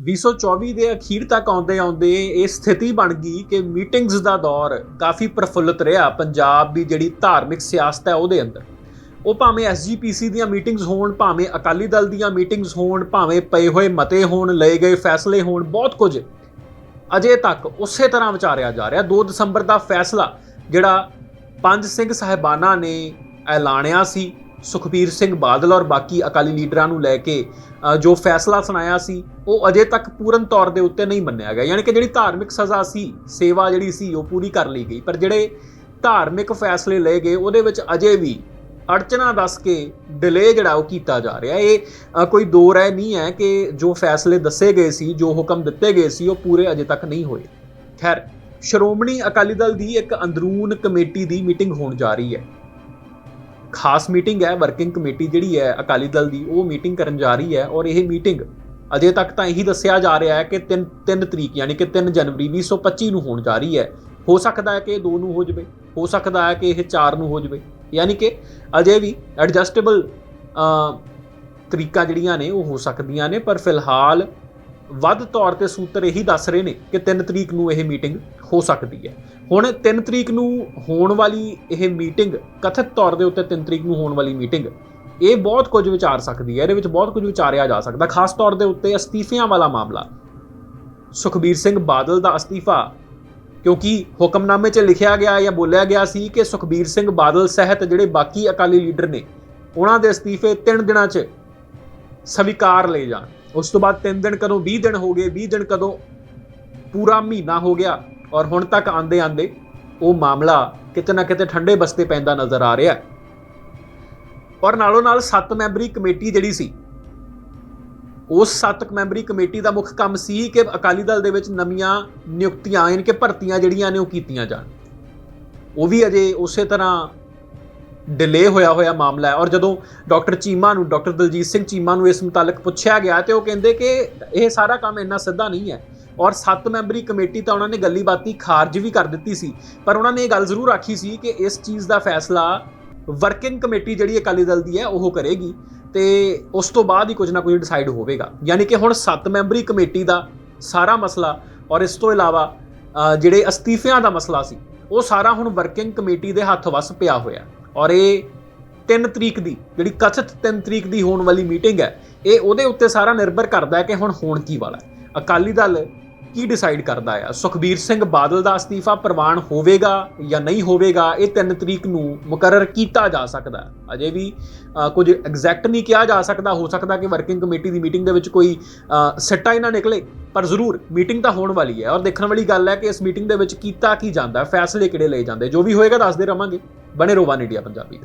2024 ਦੇ ਅਖੀਰ ਤੱਕ ਆਉਂਦੇ ਆਉਂਦੇ ਇਹ ਸਥਿਤੀ ਬਣ ਗਈ ਕਿ ਮੀਟਿੰਗਸ ਦਾ ਦੌਰ ਕਾਫੀ ਪ੍ਰਫੁੱਲਤ ਰਿਹਾ ਪੰਜਾਬ ਦੀ ਜਿਹੜੀ ਧਾਰਮਿਕ ਸਿਆਸਤ ਹੈ ਉਹਦੇ ਅੰਦਰ। ਉਹ ਭਾਵੇਂ ਐਸਜੀਪੀਸੀ ਦੀਆਂ ਮੀਟਿੰਗਸ ਹੋਣ, ਭਾਵੇਂ ਅਕਾਲੀ ਦਲ ਦੀਆਂ ਮੀਟਿੰਗਸ ਹੋਣ, ਭਾਵੇਂ ਪਏ ਹੋਏ ਮਤੇ ਹੋਣ, ਲਏ ਗਏ ਫੈਸਲੇ ਹੋਣ, ਬਹੁਤ ਕੁਝ ਅਜੇ ਤੱਕ ਉਸੇ ਤਰ੍ਹਾਂ ਵਿਚਾਰਿਆ ਜਾ ਰਿਹਾ। 2 ਦਸੰਬਰ ਦਾ ਫੈਸਲਾ ਜਿਹੜਾ ਪੰਜ ਸਿੰਘ ਸਾਹਿਬਾਨਾਂ ਨੇ ਐਲਾਨਿਆ ਸੀ ਸੁਖਬੀਰ ਸਿੰਘ ਬਾਦਲ ਔਰ ਬਾਕੀ ਅਕਾਲੀ ਲੀਡਰਾਂ ਨੂੰ ਲੈ ਕੇ ਜੋ ਫੈਸਲਾ ਸੁਣਾਇਆ ਸੀ, ਉਹ ਅਜੇ ਤੱਕ ਪੂਰਨ ਤੌਰ ਦੇ ਉੱਤੇ ਨਹੀਂ ਮੰਨਿਆ ਗਿਆ। ਯਾਨੀ ਕਿ ਜਿਹੜੀ ਧਾਰਮਿਕ ਸਜ਼ਾ ਸੀ, ਸੇਵਾ ਜਿਹੜੀ ਸੀ, ਉਹ ਪੂਰੀ ਕਰ ਲਈ ਗਈ। ਪਰ ਜਿਹੜੇ ਧਾਰਮਿਕ ਫੈਸਲੇ ਲਏ ਗਏ, ਉਹਦੇ ਵਿੱਚ ਅਜੇ ਵੀ ਅੜਚਨਾ ਦੱਸ ਕੇ ਡਿਲੇ ਜਿਹੜਾ ਉਹ ਕੀਤਾ ਜਾ ਰਿਹਾ। ਇਹ ਕੋਈ ਦੋ ਰਾਏ ਨਹੀਂ ਹੈ ਕਿ ਜੋ ਫੈਸਲੇ ਦੱਸੇ ਗਏ ਸੀ, ਜੋ ਹੁਕਮ ਦਿੱਤੇ ਗਏ ਸੀ, ਉਹ ਪੂਰੇ ਅਜੇ ਤੱਕ ਨਹੀਂ ਹੋਏ। ਖੈਰ, ਸ਼੍ਰੋਮਣੀ ਅਕਾਲੀ ਦਲ ਦੀ ਇੱਕ ਅੰਦਰੂਨ ਕਮੇਟੀ ਦੀ ਮੀਟਿੰਗ ਹੋਣ ਜਾ ਰਹੀ ਹੈ। ਖਾਸ ਮੀਟਿੰਗ ਹੈ ਵਰਕਿੰਗ ਕਮੇਟੀ ਜਿਹੜੀ ਹੈ ਅਕਾਲੀ ਦਲ ਦੀ, ਉਹ ਮੀਟਿੰਗ ਕਰਨ ਜਾ ਰਹੀ ਹੈ ਔਰ ਇਹ ਮੀਟਿੰਗ ਅਜੇ ਤੱਕ ਤਾਂ ਇਹੀ ਦੱਸਿਆ ਜਾ ਰਿਹਾ ਹੈ ਕਿ 3 3 ਤਰੀਕ ਯਾਨੀ ਕਿ 3 ਜਨਵਰੀ 2025 ਨੂੰ ਹੋਣ ਜਾ ਰਹੀ ਹੈ। ਹੋ ਸਕਦਾ ਹੈ ਕਿ ਇਹ 2 ਨੂੰ ਹੋ ਜਾਵੇ, ਹੋ ਸਕਦਾ ਹੈ ਕਿ ਇਹ 4 ਨੂੰ ਹੋ ਜਾਵੇ। ਯਾਨੀ ਕਿ ਅਜੇ ਵੀ ਐਡਜਸਟੇਬਲ ਤਰੀਕਾ ਜਿਹੜੀਆਂ ਨੇ ਉਹ ਹੋ ਸਕਦੀਆਂ ਨੇ, ਪਰ ਫਿਲਹਾਲ ਵੱਧ ਤੌਰ ਤੇ ਸੂਤਰ ਇਹੀ ਦੱਸ ਰਹੇ ਨੇ ਕਿ 3 ਤਰੀਕ ਨੂੰ ਇਹ ਮੀਟਿੰਗ ਹੋ ਸਕਦੀ ਹੈ। ਹੁਣ 3 ਤਰੀਕ ਨੂੰ ਹੋਣ ਵਾਲੀ ਇਹ ਮੀਟਿੰਗ ਕਥਿਤ ਤੌਰ ਦੇ ਉੱਤੇ 3 ਤਰੀਕ ਨੂੰ ਹੋਣ ਵਾਲੀ ਮੀਟਿੰਗ, ਇਹ ਬਹੁਤ ਕੁਝ ਵਿਚਾਰ ਸਕਦੀ ਹੈ। ਇਹਦੇ ਵਿੱਚ ਬਹੁਤ ਕੁਝ ਵਿਚਾਰਿਆ ਜਾ ਸਕਦਾ। ਖਾਸ ਤੌਰ ਦੇ ਉੱਤੇ ਅਸਤੀਫਿਆਂ ਵਾਲਾ ਮਾਮਲਾ। ਸੁਖਬੀਰ ਸਿੰਘ ਬਾਦਲ ਦਾ ਅਸਤੀਫਾ, ਕਿਉਂਕਿ ਹੁਕਮਨਾਮੇ 'ਚ ਲਿਖਿਆ ਗਿਆ ਜਾਂ ਬੋਲਿਆ ਗਿਆ ਸੀ ਕਿ ਸੁਖਬੀਰ ਸਿੰਘ ਬਾਦਲ ਸਹਿਤ ਜਿਹੜੇ ਬਾਕੀ ਅਕਾਲੀ ਲੀਡਰ ਨੇ, ਉਹਨਾਂ ਦੇ ਅਸਤੀਫੇ 3 ਦਿਨਾਂ 'ਚ ਸਵੀਕਾਰ ਲਏ ਜਾਣ। ਉਸ ਤੋਂ ਬਾਅਦ 3 ਦਿਨ ਕਦੋਂ 20 ਦਿਨ ਹੋ ਗਏ 20 ਦਿਨ ਕਦੋਂ, ਪੂਰਾ ਮਹੀਨਾ ਹੋ ਗਿਆ ਔਰ ਹੁਣ ਤੱਕ ਆਂਦੇ ਆਂਦੇ ਉਹ ਮਾਮਲਾ ਕਿਤੇ ਨਾ ਕਿਤੇ ਠੰਡੇ ਬਸਤੇ ਪੈਂਦਾ ਨਜ਼ਰ ਆ ਰਿਹਾ ਔਰ ਨਾਲੋਂ ਨਾਲ 7 ਮੈਂਬਰੀ ਕਮੇਟੀ ਜਿਹੜੀ ਸੀ, ਉਸ 7 ਮੈਂਬਰੀ ਕਮੇਟੀ ਦਾ ਮੁੱਖ ਕੰਮ ਸੀ ਕਿ ਅਕਾਲੀ ਦਲ ਦੇ ਵਿੱਚ ਨਵੀਆਂ ਨਿਯੁਕਤੀਆਂ, ਯਾਨੀ ਕਿ ਭਰਤੀਆਂ ਜਿਹੜੀਆਂ ਨੇ ਉਹ ਕੀਤੀਆਂ ਜਾਣ। ਉਹ ਵੀ ਅਜੇ ਉਸੇ ਤਰ੍ਹਾਂ ਡਿਲੇ ਹੋਇਆ ਹੋਇਆ ਮਾਮਲਾ ਹੈ। ਔਰ ਜਦੋਂ ਡਾਕਟਰ ਚੀਮਾ ਨੂੰ, ਡਾਕਟਰ ਦਲਜੀਤ ਸਿੰਘ ਚੀਮਾ ਨੂੰ ਇਸ ਮੁਤਲਕ ਪੁੱਛਿਆ ਗਿਆ ਤੇ ਉਹ ਕਹਿੰਦੇ ਕਿ ਇਹ ਸਾਰਾ ਕੰਮ ਇੰਨਾ ਸਿੱਧਾ ਨਹੀਂ ਹੈ। ਔਰ 7 ਮੈਂਬਰੀ ਕਮੇਟੀ ਤਾਂ ਉਹਨਾਂ ਨੇ ਗੱਲੀ ਬਾਤੀ ਖਾਰਜ ਵੀ ਕਰ ਦਿੱਤੀ ਸੀ। ਪਰ ਉਹਨਾਂ ਨੇ ਇਹ ਗੱਲ ਜ਼ਰੂਰ ਆਖੀ ਸੀ ਕਿ ਇਸ ਚੀਜ਼ ਦਾ ਫੈਸਲਾ ਵਰਕਿੰਗ ਕਮੇਟੀ ਜਿਹੜੀ ਅਕਾਲੀ ਦਲ ਦੀ ਹੈ, ਉਹ ਕਰੇਗੀ ਤੇ ਉਸ ਤੋਂ ਬਾਅਦ ਹੀ ਕੁਝ ਨਾ ਕੁਝ ਡਿਸਾਈਡ ਹੋਵੇਗਾ। ਯਾਨੀ ਕਿ ਹੁਣ 7 ਮੈਂਬਰੀ ਕਮੇਟੀ ਦਾ ਸਾਰਾ ਮਸਲਾ ਔਰ ਇਸ ਤੋਂ ਇਲਾਵਾ ਜਿਹੜੇ ਅਸਤੀਫਿਆਂ ਦਾ ਮਸਲਾ ਸੀ, ਉਹ ਸਾਰਾ ਹੁਣ ਵਰਕਿੰਗ ਕਮੇਟੀ ਦੇ ਹੱਥ ਵੱਸ ਪਿਆ ਹੋਇਆ। ਔਰ ਇਹ 3 ਤਰੀਕ ਦੀ, ਜਿਹੜੀ ਕਥਿਤ 3 ਤਰੀਕ ਦੀ ਹੋਣ ਵਾਲੀ ਮੀਟਿੰਗ ਹੈ, ਇਹ ਉਹਦੇ ਉੱਤੇ ਸਾਰਾ ਨਿਰਭਰ ਕਰਦਾ ਹੈ ਕਿ ਹੁਣ ਹੋਣ ਕੀ ਵਾਲਾ ਹੈ। ਅਕਾਲੀ ਦਲ ਕੀ ਡਿਸਾਈਡ ਕਰਦਾ ਹੈ ਸੁਖਬੀਰ ਸਿੰਘ ਬਾਦਲ ਦਾ ਅਸਤੀਫਾ ਪ੍ਰਵਾਨ ਹੋਵੇਗਾ ਜਾਂ ਨਹੀਂ ਹੋਵੇਗਾ, ਇਹ 3 ਤਰੀਕ ਨੂੰ ਮੁਕਰਰ ਕੀਤਾ ਜਾ ਸਕਦਾ ਅਜੇ ਵੀ ਕੁਝ ਐਗਜ਼ੈਕਟ ਨਹੀਂ ਕਿਹਾ ਜਾ ਸਕਦਾ, ਹੋ ਸਕਦਾ ਕਿ ਵਰਕਿੰਗ ਕਮੇਟੀ ਦੀ ਮੀਟਿੰਗ ਦੇ ਵਿੱਚ ਕੋਈ ਸਿੱਟਾ ਹੀ ਨਾ ਨਿਕਲੇ, ਪਰ ਜ਼ਰੂਰ ਮੀਟਿੰਗ ਤਾਂ ਹੋਣ ਵਾਲੀ ਹੈ। ਔਰ ਦੇਖਣ ਵਾਲੀ ਗੱਲ ਹੈ ਕਿ ਇਸ ਮੀਟਿੰਗ ਦੇ ਵਿੱਚ ਕੀਤਾ ਕੀ ਜਾਂਦਾ ਫੈਸਲੇ ਕਿਹੜੇ ਲਏ ਜਾਂਦੇ? ਜੋ ਵੀ ਹੋਏਗਾ ਦੱਸਦੇ ਰਵਾਂਗੇ। ਬਣੇ ਰਹੋ ਵਨ ਇੰਡੀਆ ਪੰਜਾਬੀ